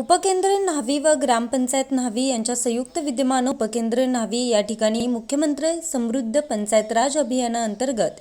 उपकेंद्र न्हावी व ग्रामपंचायत न्हावी यांच्या संयुक्त विद्यमान उपकेंद्र न्हावी या ठिकाणी मुख्यमंत्री समृद्ध पंचायत राज अभियानाअंतर्गत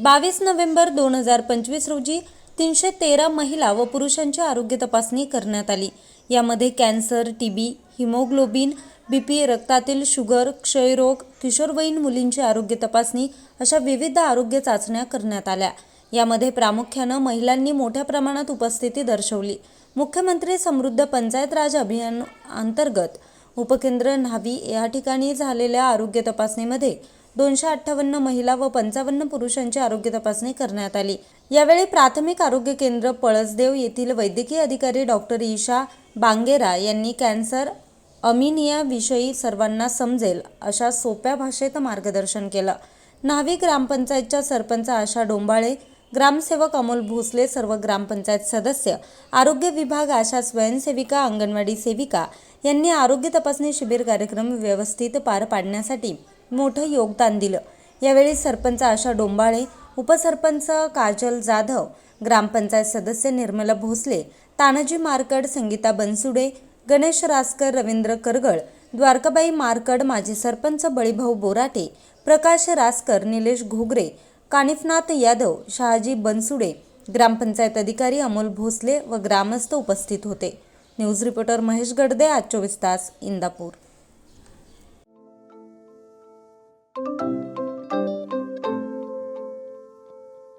बावीस नोव्हेंबर दोन हजार पंचवीस रोजी तीनशे तेरा महिला व पुरुषांची आरोग्य तपासणी करण्यात आली. यामध्ये कॅन्सर टीबी हिमोग्लोबिन बीपी रक्तातील शुगर क्षयरोग किशोरवयीन मुलींची आरोग्य तपासणी अशा विविध आरोग्य चाचण्या करण्यात आल्या. यामध्ये प्रामुख्यानं महिलांनी मोठ्या प्रमाणात उपस्थिती दर्शवली. मुख्यमंत्री समृद्ध पंचायत राज अभियान अंतर्गत उपकेंद्र न्हावी या ठिकाणी झालेल्या आरोग्य तपासणीमध्ये दोनशे अठ्ठावन्न महिला व पंचावन्न पुरुषांची आरोग्य तपासणी करण्यात आली. यावेळी प्राथमिक आरोग्य केंद्र पळसदेव येथील वैद्यकीय अधिकारी डॉक्टर ईशा बांगेरा यांनी कॅन्सर अमिनियाविषयी सर्वांना समजेल अशा सोप्या भाषेत मार्गदर्शन केलं. न्हावी ग्रामपंचायतच्या सरपंच आशा डोंबाळे ग्रामसेवक अमोल भोसले सर्व ग्रामपंचायत सदस्य आरोग्य विभाग आशा स्वयंसेविका अंगणवाडी सेविका यांनी आरोग्य तपासणी शिबिर कार्यक्रम व्यवस्थित पार पाडण्यासाठी मोठं योगदान दिलं. यावेळी सरपंच आशा डोंबाळे उपसरपंच काजल जाधव ग्रामपंचायत सदस्य निर्मला भोसले तानाजी मारकड संगीता बनसुडे गणेश रासकर रवींद्र करगळ द्वारकाबाई मारकड माजी सरपंच बळीभाऊ बोराटे प्रकाश रासकर निलेश घोगरे कानिफनाथ यादव शहाजी बनसुडे ग्रामपंचायत अधिकारी अमोल भोसले व ग्रामस्थ उपस्थित होते. न्यूज रिपोर्टर महेश गडदे आज चोवीस तास इंदापूर.